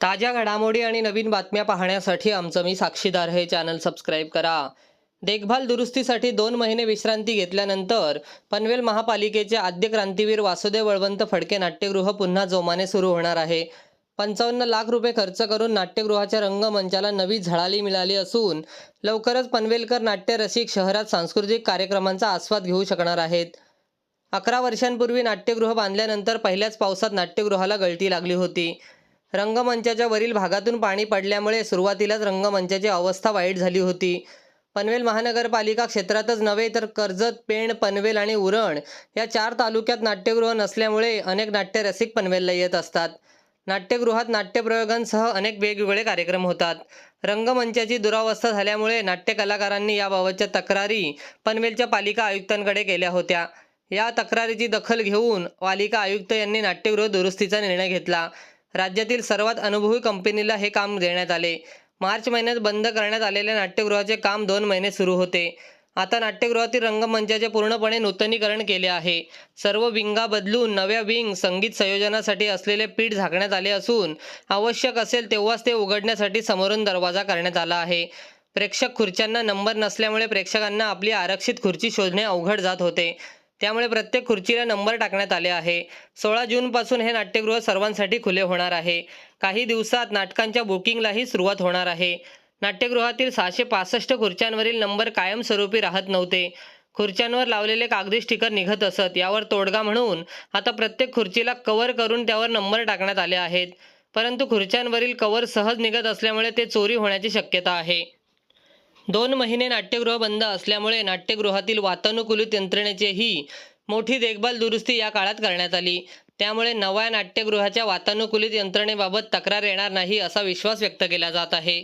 ताज्या घडामोडी आणि नवीन बातम्या पाहण्यासाठी आमचं मी साक्षीदार हे चॅनल सबस्क्राईब करा. देखभाल दुरुस्तीसाठी दोन महिने विश्रांती घेतल्यानंतर पनवेल महापालिकेचे आद्य क्रांतीवीर वासुदेव वळवंत फडके नाट्यगृह पुन्हा जोमाने सुरू होणार आहे. पंचावन्न लाख रुपये खर्च करून नाट्यगृहाच्या रंगमंचाला नवी झळाली मिळाली असून लवकरच पनवेलकर नाट्य रसिक शहरात सांस्कृतिक कार्यक्रमांचा आस्वाद घेऊ शकणार आहेत. अकरा वर्षांपूर्वी नाट्यगृह बांधल्यानंतर पहिल्याच पावसात नाट्यगृहाला गळती लागली होती. रंगमंचाच्या वरील भागातून पाणी पडल्यामुळे सुरुवातीलाच रंगमंचाची अवस्था वाईट झाली होती. पनवेल महानगरपालिका क्षेत्रातच नव्हे तर कर्जत पेण पनवेल आणि उरण या चार तालुक्यात नाट्यगृह नसल्यामुळे अनेक नाट्यरसिक पनवेलला येत असतात. नाट्यगृहात नाट्यप्रयोगांसह अनेक वेगवेगळे कार्यक्रम होतात. रंगमंचाची दुरावस्था झाल्यामुळे नाट्य कलाकारांनी याबाबतच्या तक्रारी पनवेलच्या पालिका आयुक्तांकडे केल्या होत्या. या तक्रारीची दखल घेऊन पालिका आयुक्त यांनी नाट्यगृह दुरुस्तीचा निर्णय घेतला. राज्यातील सर्वात अनुभवी कंपनीला हे काम देण्यात आले. मार्च महिन्यात बंद करण्यात आलेल्या नाट्यगृहाचे काम दोन महिने सुरू होते. आता नाट्यगृहातील रंगमंचाचे पूर्णपणे नूतनीकरण केले आहे. सर्व विंगा बदलून नव्या विंग संगीत संयोजनासाठी असलेले पीठ झाकण्यात आले असून आवश्यक असेल तेव्हाच ते उघडण्यासाठी समोरून दरवाजा करण्यात आला आहे. प्रेक्षक खुर्च्यांना नंबर नसल्यामुळे प्रेक्षकांना आपली आरक्षित खुर्ची शोधणे अवघड जात होते. त्यामुळे प्रत्येक खुर्चीला नंबर टाकण्यात आले आहे. सोळा जूनपासून हे नाट्यगृह सर्वांसाठी खुले होणार आहे. काही दिवसात नाटकांच्या बुकिंगलाही सुरुवात होणार आहे. नाट्यगृहातील सहाशे पासष्ट खुर्च्यांवरील नंबर कायमस्वरूपी राहत नव्हते. खुर्च्यांवर लावलेले कागदी स्टिकर निघत असत. यावर तोडगा म्हणून आता प्रत्येक खुर्चीला कव्हर करून त्यावर नंबर टाकण्यात आले आहेत. परंतु खुर्च्यांवरील कव्हर सहज निघत असल्यामुळे ते चोरी होण्याची शक्यता आहे. दोन महिने नाट्यगृह बंद असल्यामुळे नाट्यगृहातील वातानुकूलित यंत्रणेचीही मोठी देखभाल दुरुस्ती या काळात करण्यात आली. त्यामुळे नव्या नाट्यगृहाच्या वातानुकूलित यंत्रणेबाबत तक्रार येणार नाही असा विश्वास व्यक्त केला जात आहे.